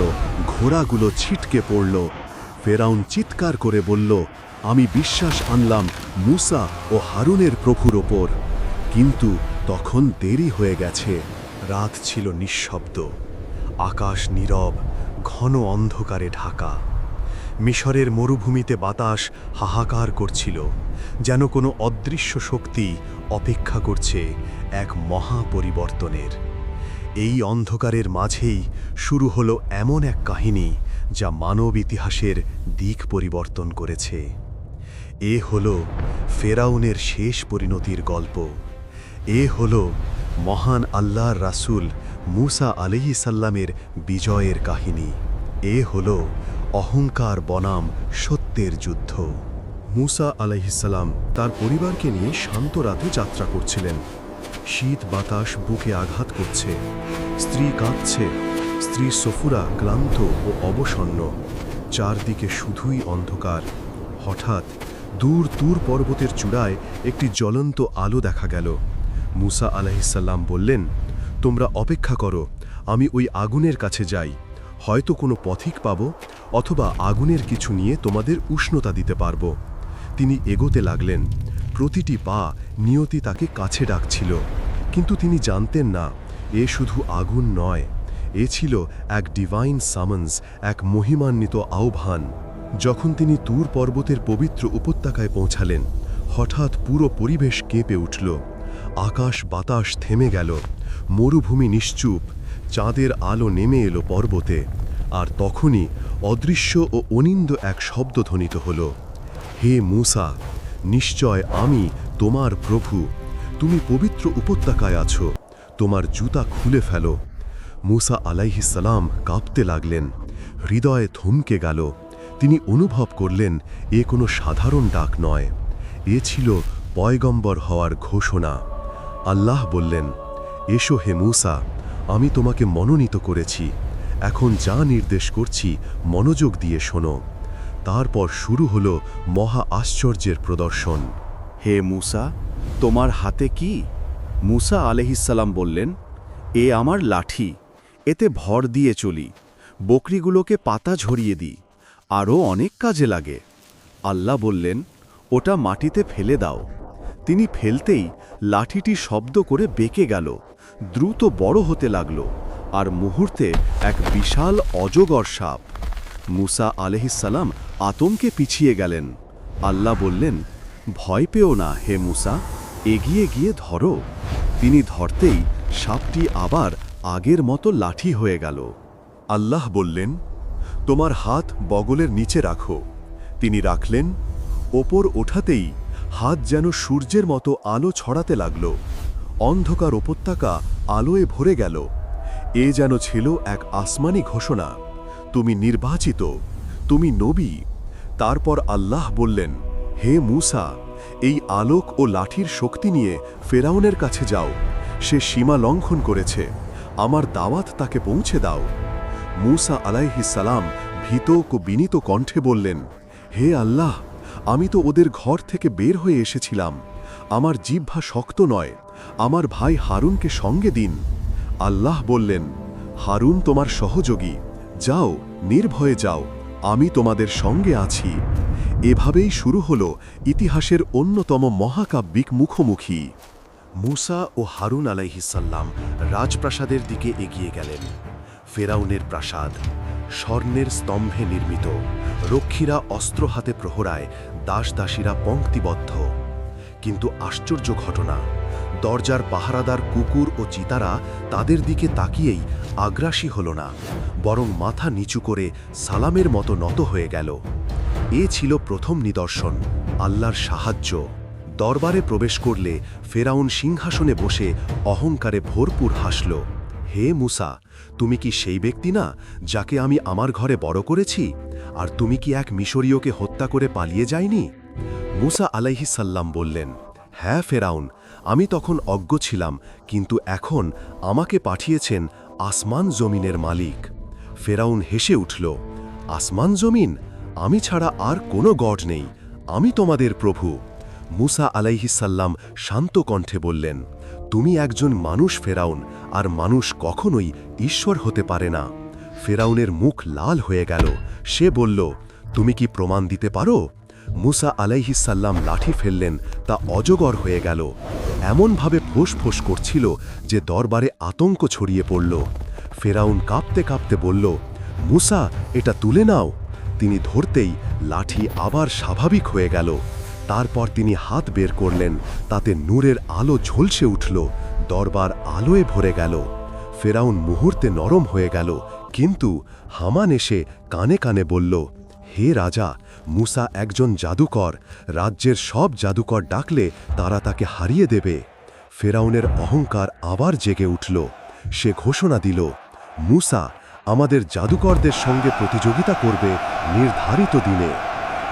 গেল ঘোড়াগুলো ছিটকে পড়ল। ফেরাউন চিৎকার করে বলল, আমি বিশ্বাস আনলাম মুসা ও হারুনের প্রভুর ওপর। কিন্তু তখন দেরি হয়ে গেছে, রাত ছিল নিঃশব্দ। আকাশ নীরব, ঘন অন্ধকারে ঢাকা। মিশরের মরুভূমিতে বাতাস হাহাকার করছিল, যেন কোনো অদৃশ্য শক্তি অপেক্ষা করছে এক মহা পরিবর্তনের এই অন্ধকারের মাঝেই শুরু হলো এমন এক কাহিনী যা মানব ইতিহাসের দিক পরিবর্তন করেছে। এ হল ফেরাউনের শেষ পরিণতির গল্প। এ হল মহান আল্লাহর রাসূল মুসা আলহি সাল্লামের বিজয়ের কাহিনী। এ হল অহংকার বনাম সত্যের যুদ্ধ। মুসা আলাইহিসাল্লাম তার পরিবারকে নিয়ে শান্ত রাতে যাত্রা করছিলেন। শীত বাতাস বুকে আঘাত করছে। স্ত্রী কাঁদছে। স্ত্রী সফুরা ক্লান্ত ও অবসন্ন। চারদিকে শুধুই অন্ধকার। হঠাৎ দূর দূর পর্বতের চূড়ায় একটি জ্বলন্ত আলো দেখা গেল। মুসা আলাহিসাল্লাম বললেন, তোমরা অপেক্ষা করো, আমি ওই আগুনের কাছে যাই। হয়তো কোনো পথিক পাব অথবা আগুনের কিছু নিয়ে তোমাদের উষ্ণতা দিতে পারব। তিনি এগোতে লাগলেন। প্রতিটি পা নিয়তি তাকে কাছে ডাকছিল। কিন্তু তিনি জানতেন না, এ শুধু আগুন নয়, এ ছিল এক ডিভাইন সামন্স এক মহিমান্বিত আহ্বান। যখন তিনি তুর পর্বতের পবিত্র উপত্যকায় পৌঁছালেন, হঠাৎ পুরো পরিবেশ কেঁপে উঠল। আকাশ বাতাস থেমে গেল, মরুভূমি নিশ্চুপ, চাঁদের আলো নেমে এলো পর্বতে, আর তখনই অদৃশ্য ও অনিন্দ এক শব্দ ধ্বনিত হল। হে মূসা, নিশ্চয় আমি তোমার প্রভু। তুমি পবিত্র উপত্যকায় আছো, তোমার জুতা খুলে ফেলো। মুসা আলাইহিসালাম কাঁপতে লাগলেন, হৃদয়ে থমকে গেল। তিনি অনুভব করলেন, এ কোনো সাধারণ ডাক নয়, এ ছিল পয়গম্বর হওয়ার ঘোষণা। আল্লাহ বললেন, এসো হে মূসা, আমি তোমাকে মনোনীত করেছি। এখন যা নির্দেশ করছি, মনোযোগ দিয়ে শোনো। তারপর শুরু হলো মহা আশ্চর্যের প্রদর্শন। হে মুসা তোমার হাতে কি? মুসা আলহিসাল্লাম বললেন, এ আমার লাঠি, এতে ভর দিয়ে চলি, বকরিগুলোকে পাতা ঝরিয়ে দিই, আরও অনেক কাজে লাগে। আল্লাহ বললেন, ওটা মাটিতে ফেলে দাও। তিনি ফেলতেই লাঠিটি শব্দ করে বেঁকে গেল, দ্রুত বড় হতে লাগল, আর মুহূর্তে এক বিশাল অজগর সাপ। মুসা আলহিসাল্লাম আতঙ্কে পিছিয়ে গেলেন। আল্লাহ বললেন, ভয় পেও না হে মুসা এগিয়ে গিয়ে ধরো। তিনি ধরতেই সাপটি আবার আগের মতো লাঠি হয়ে গেল। আল্লাহ বললেন, তোমার হাত বগলের নিচে রাখো। তিনি রাখলেন, ওপর ওঠাতেই হাত যেন সূর্যের মতো আলো ছড়াতে লাগল। অন্ধকার উপত্যকা আলোয় ভরে গেল। এ যেন ছিল এক আসমানি ঘোষণা, তুমি নির্বাচিত, তুমি নবী। তারপর আল্লাহ বললেন, হে মূসা এই আলোক ও লাঠির শক্তি নিয়ে ফেরাউনের কাছে যাও। সে সীমা লঙ্ঘন করেছে। আমার দাওয়াত তাকে পৌঁছে দাও। মূসা আলাইহিসালাম ভীত ও বিনীত কণ্ঠে বললেন, হে আল্লাহ, আমি তো ওদের ঘর থেকে বের হয়ে এসেছিলাম। আমার জিহ্বা শক্ত নয়, আমার ভাই হারুনকে সঙ্গে দিন। আল্লাহ বললেন, হারুন তোমার সহযোগী। যাও, নির্ভয়ে যাও। আমি তোমাদের সঙ্গে আছি। এভাবেই শুরু হল ইতিহাসের অন্যতম মহাকাব্যিক মুখোমুখি। মুসা ও হারুন আলাইহিসাল্লাম রাজপ্রাসাদের দিকে এগিয়ে গেলেন। ফেরাউনের প্রাসাদ, স্বর্ণের স্তম্ভে নির্মিত। রক্ষীরা অস্ত্র হাতে প্রহরায়, দাসদাসীরা পঙ্ক্তিবদ্ধ। কিন্তু আশ্চর্য ঘটনা, দরজার পাহারাদার কুকুর ও চিতারা তাদের দিকে তাকিয়েই আগ্রাসী হল না, বরং মাথা নিচু করে সালামের মতো নত হয়ে গেল। এ ছিল প্রথম নিদর্শন, আল্লাহর সাহায্য। দরবারে প্রবেশ করলে ফেরাউন সিংহাসনে বসে অহংকারে ভরপুর হাসল। হে মুসা, তুমি কি সেই ব্যক্তি না যাকে আমি আমার ঘরে বড় করেছি? আর তুমি কি এক মিশরীয়কে হত্যা করে পালিয়ে যায়নি? মুসা আলাইহিসাল্লাম বললেন হ্যাঁ ফেরাউন, আমি তখন অজ্ঞ ছিলাম, কিন্তু এখন আমাকে পাঠিয়েছেন আসমান জমিনের মালিক। ফেরাউন হেসে উঠল, আসমান জমিন? আমি ছাড়া আর কোনো গড নেই। আমি তোমাদের প্রভু। মুসা আলাইহিসাল্লাম শান্ত কণ্ঠে বললেন, তুমি একজন মানুষ, ফেরাউন, আর মানুষ কখনোই ঈশ্বর হতে পারে না। ফেরাউনের মুখ লাল হয়ে গেল। সে বলল, তুমি কি প্রমাণ দিতে পারো? মুসা আলাইহিসাল্লাম লাঠি ফেললেন, তা অজগর হয়ে গেল। এমনভাবে ফোঁস করছিল যে দরবারে আতঙ্ক ছড়িয়ে পড়ল। ফেরাউন কাঁপতে কাঁপতে বলল, মুসা, এটা তুলে নাও। তিনি ধরতেই লাঠি আবার স্বাভাবিক হয়ে গেল। তারপর তিনি হাত বের করলেন, তাতে নূরের আলো ঝলসে উঠল, দরবার আলোয় ভরে গেল। ফেরাউন মুহূর্তে নরম হয়ে গেল, কিন্তু হামান এসে কানে কানে বলল, হে রাজা, মুসা একজন জাদুকর, রাজ্যের সব জাদুকর ডাকলে তারা তাকে হারিয়ে দেবে। ফেরাউনের অহংকার আবার জেগে উঠল। সে ঘোষণা দিল, মুসা আমাদের জাদুকরদের সঙ্গে প্রতিযোগিতা করবে নির্ধারিত দিনে।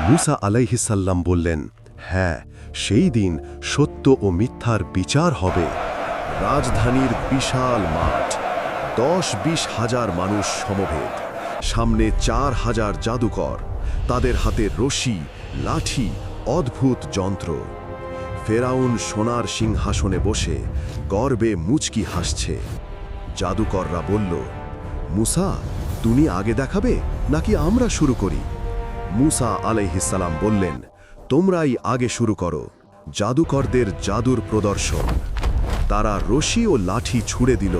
মুসা আলাইহিসাল্লাম বললেন হ্যাঁ সেই দিন সত্য ও মিথ্যার বিচার হবে। রাজধানীর বিশাল মাঠ, দশ বিশ হাজার মানুষ সমভেদ সামনে চার হাজার জাদুকর, তাদের হাতে রশি, লাঠি, অদ্ভুত যন্ত্র। ফেরাউন সোনার সিংহাসনে বসে গর্বে মুচকি হাসছে। জাদুকররা বলল মুসা, তুমি আগে দেখাবে নাকি আমরা শুরু করি? মুসা আলাইহিসালাম বললেন, তোমরাই আগে শুরু করো, জাদুকরদের জাদুর প্রদর্শন। তারা রশি ও লাঠি ছুঁড়ে দিল,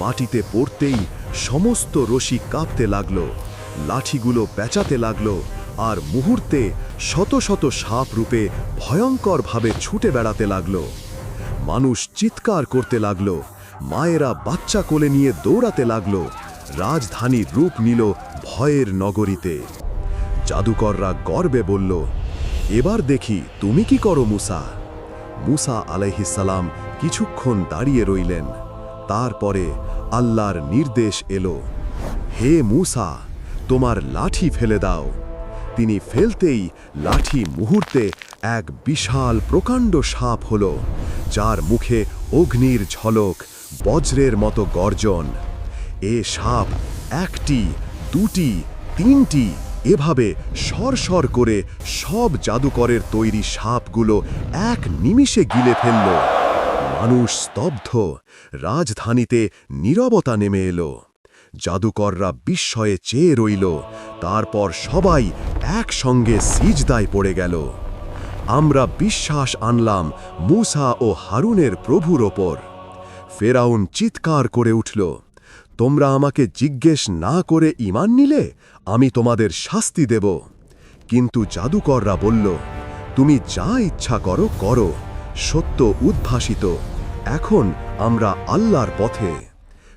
মাটিতে পড়তেই সমস্ত রশি কাঁপতে লাগল, লাঠিগুলো পেঁচাতে লাগল, আর মুহূর্তে শত শত সাপ রূপে ভয়ঙ্করভাবে ছুটে বেড়াতে লাগল। মানুষ চিৎকার করতে লাগল, মায়েরা বাচ্চা কোলে নিয়ে দৌড়াতে লাগল রাজধানীর রূপ নিল ভয়ের নগরীতে। জাদুকররা গর্বে বলল, এবার দেখি তুমি কি করো মুসা? মুসা আলাইহিসালাম কিছুক্ষণ দাঁড়িয়ে রইলেন। তারপরে আল্লাহর নির্দেশ এলো, হে মুসা, তোমার লাঠি ফেলে দাও। তিনি ফেলতেই লাঠি মুহূর্তে এক বিশাল প্রকাণ্ড সাপ হল, যার মুখে অগ্নির ঝলক, বজ্রের মতো গর্জন। এ সাপ একটি, দুটি, তিনটি, এভাবে সরসর করে সব জাদুকরের তৈরি সাপগুলো এক নিমিষে গিলে ফেলল। মানুষ স্তব্ধ, রাজধানীতে নীরবতা নেমে এলো। জাদুকররা বিস্ময়ে চেয়ে রইল, তারপর সবাই একসঙ্গে সিজদায় পড়ে গেল। আমরা বিশ্বাস আনলাম মুসা ও হারুনের প্রভুর ওপর। ফেরাউন চিৎকার করে উঠল তোমরা আমাকে জিজ্ঞেস না করে ইমান নিলে, আমি তোমাদের শাস্তি দেব। কিন্তু জাদুকররা বলল, তুমি যা ইচ্ছা করো করো। সত্য উদ্ভাসিত। এখন আমরা আল্লাহর পথে।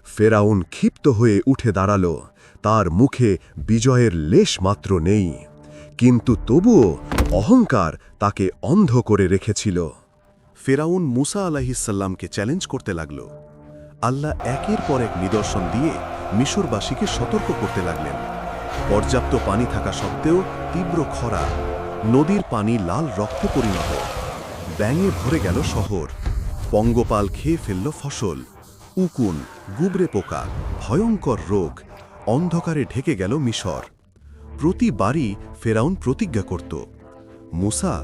ফেরাউন ক্ষিপ্ত হয়ে উঠে দাঁড়াল। তার মুখে বিজয়ের লেশ মাত্র নেই। কিন্তু তবুও অহংকার তাকে অন্ধ করে রেখেছিল। ফেরাউন মুসা আলাহিসাল্লামকে চ্যালেঞ্জ করতে লাগল। আল্লাহ একের পর এক নিদর্শন দিয়ে মিশরবাসীকে সতর্ক করতে লাগলেন। পর্যাপ্ত পানি থাকা সত্ত্বেও তীব্র খরা, নদীর পানি লাল রক্তে পরিণত, ব্যাঙে ভরে গেল শহর। পঙ্গপাল খেয়ে ফেলল ফসল, উকুন, গুবরে পোকা, ভয়ঙ্কর রোগ, অন্ধকারে ঢেকে গেল মিশর। প্রতিবারই ফেরাউন প্রতিজ্ঞা করত, মুসা,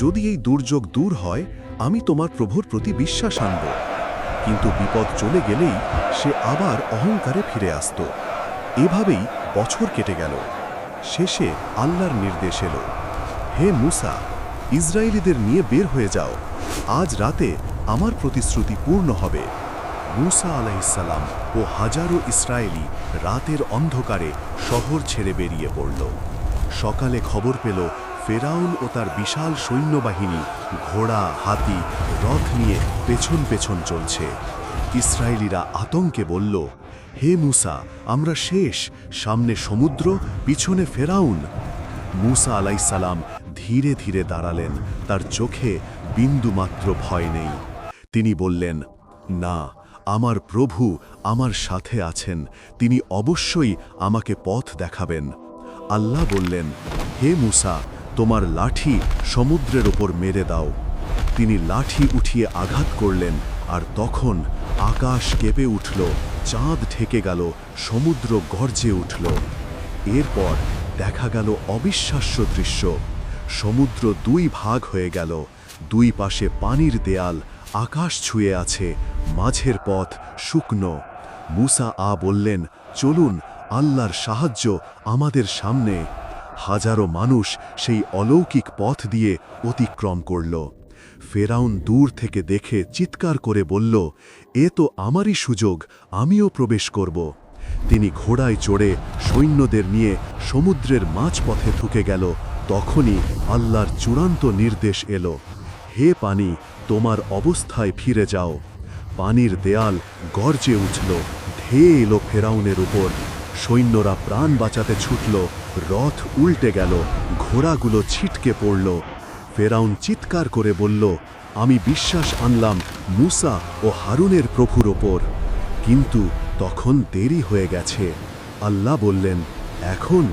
যদি এই দুর্যোগ দূর হয়, আমি তোমার প্রভুর প্রতি বিশ্বাস আনব। কিন্তু বিপদ চলে গেলেই সে আবার অহংকারে ফিরে আসত। এভাবেই বছর কেটে গেল। শেষে আল্লাহর নির্দেশ এলো। হে মুসা, ইসরায়েলিদের নিয়ে বের হয়ে যাও। আজ রাতে আমার প্রতিশ্রুতি পূর্ণ হবে। মুসা আলাইসাল্লাম ও হাজারো ইসরায়েলি রাতের অন্ধকারে শহর ছেড়ে বেরিয়ে পড়ল। সকালে খবর পেল ফেরাউন ও তার বিশাল সৈন্যবাহিনী ঘোড়া, হাতি, রথ নিয়ে পেছন পেছন চলছে। ইসরায়েলিরা আতঙ্কে বলল, হে মুসা, আমরা শেষ। সামনে সমুদ্র, পিছনে ফেরাউন। মুসা আলাইসালাম ধীরে ধীরে দাঁড়ালেন। তার চোখে বিন্দুমাত্র ভয় নেই। তিনি বললেন, না, আমার প্রভু আমার সাথে আছেন। তিনি অবশ্যই আমাকে পথ দেখাবেন। আল্লাহ বললেন, হে মুসা তোমার লাঠি সমুদ্রের ওপর মেরে দাও। তিনি লাঠি উঠিয়ে আঘাত করলেন, আর তখন আকাশ কেঁপে উঠল, চাঁদ ঠেকে গেল, সমুদ্র গর্জে উঠল। এরপর দেখা গেল অবিশ্বাস্য দৃশ্য। সমুদ্র দুই ভাগ হয়ে গেল, দুই পাশে পানির দেয়াল, আকাশ ছুঁয়ে আছে, মাঝের পথ শুকনো। মুসা আ বললেন, চলুন, আল্লাহর সাহায্য আমাদের সামনে। হাজারো মানুষ সেই অলৌকিক পথ দিয়ে অতিক্রম করল। ফেরাউন দূর থেকে দেখে চিৎকার করে বলল, এ তো আমারই সুযোগ, আমিও প্রবেশ করব। তিনি ঘোড়ায় চড়ে সৈন্যদের নিয়ে সমুদ্রের মাঝপথে ঢুকে গেল। তখনই আল্লাহর চূড়ান্ত নির্দেশ এলো, হে পানি, তোমার অবস্থায় ফিরে যাও। পানির দেয়াল গর্জে উঠল ধেয়ে এলো ফেরাউনের উপর। সৈন্যরা প্রাণ বাঁচাতে ছুটল, রথ উল্টে গেল, ঘোড়াগুলো ছিটকে পড়ল। ফেরাউন চিৎকার করে বলল, আমি বিশ্বাস আনলাম মুসা ও হারুনের প্রভুর ওপর। কিন্তু তখন দেরি হয়ে গেছে। আল্লাহ বললেন, এখন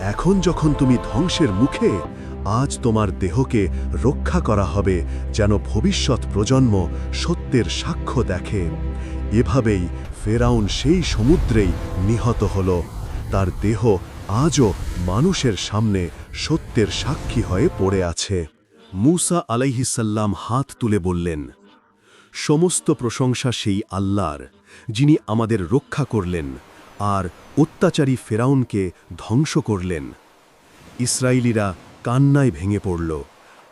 এখন যখন তুমি ধ্বংসের মুখে, আজ তোমার দেহকে রক্ষা করা হবে, যেন ভবিষ্যৎ প্রজন্ম সত্যের সাক্ষ্য দেখে। এভাবেই ফেরাউন সেই সমুদ্রেই নিহত হল। তার দেহ আজও মানুষের সামনে সত্যের সাক্ষী হয়ে পড়ে আছে। মুসা আলাইহিসাল্লাম হাত তুলে বললেন, সমস্ত প্রশংসা সেই আল্লাহর, যিনি আমাদের রক্ষা করলেন আর অত্যাচারী ফেরাউনকে ধ্বংস করলেন। ইসরায়েলিরা কান্নায় ভেঙে পড়ল,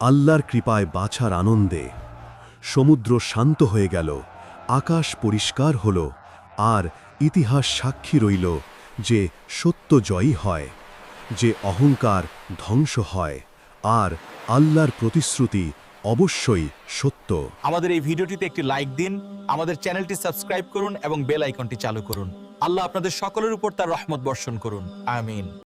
আল্লাহর কৃপায় বাছার আনন্দে। সমুদ্র শান্ত হয়ে গেল আকাশ পরিষ্কার হল, আর ইতিহাস সাক্ষী রইল যে সত্য জয়ী হয়, যে অহংকার ধ্বংস হয়, আর আল্লাহর প্রতিশ্রুতি অবশ্যই সত্য। আমাদের এই ভিডিওটিতে একটি লাইক দিন, আমাদের চ্যানেলটি সাবস্ক্রাইব করুন এবং বেল আইকনটি চালু করুন। আল্লাহ আপনাদের সকলের উপর তার রহমত বর্ষণ করুন। আমিন।